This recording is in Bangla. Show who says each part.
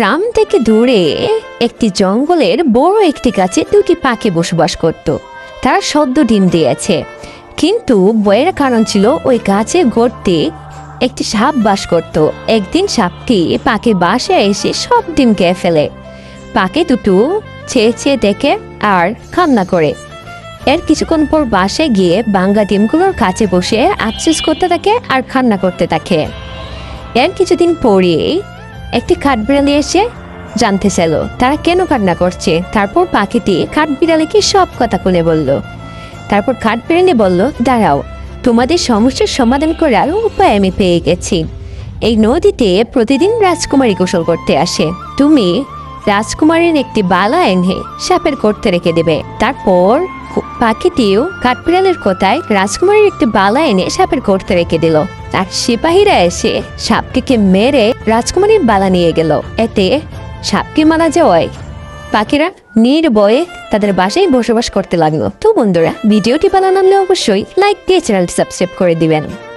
Speaker 1: গ্রাম থেকে দূরে একটি জঙ্গলের বড় একটি গাছে দুটি পাখি বসবাস করত। তারা সদ্য ডিম দিয়েছে। কিন্তু বয়ের কারণ ছিল ওই গাছে গড়তে একটি সাপ বাস করত। একদিন সাপটি পাখির বাসে এসে সব ডিম খেয়ে ফেলে। পাখি দুটো চেয়ে চেয়ে দেখে আর কান্না করে। এর কিছুক্ষণ পর বাসে গিয়ে বাঙ্গা ডিমগুলোর কাছে বসে আফসোস করতে থাকে আর কান্না করতে থাকে। এর কিছুদিন পরেই একটি কাঠবিড়ালি এসে জানতে চাইল, তারা কেন কান্না করছে? তারপর পাখিটি খাট কাঠবিড়ালিকে সব কথা খুলে বলল। তারপর কাঠবিড়ালি বলল, দাঁড়াও, তোমাদের সমস্যার সমাধান করার উপায় আমি পেয়ে গেছি। এই নদীতে প্রতিদিন রাজকুমারী গোসল করতে আসে। তুমি রাজকুমারীর একটি বালা এনে সাপের করতে রেখে দেবে। তারপর পাখিটিও কাঠবিড়ালের কোথায় রাজকুমারীর একটি বালা এনে সাপের করতে রেখে দিল। আর সিপাহীরা এসে সাপটিকে মেরে রাজকুমারীর বালা নিয়ে গেল। এতে সাপকে মারা যাওয়ায় পাখিরা নির্ভয়ে তাদের বাসায় বসবাস করতে লাগল। তো বন্ধুরা, ভিডিওটি লাগলে অবশ্যই লাইক দিয়ে চ্যানেলটি সাবস্ক্রাইব করে দিবেন।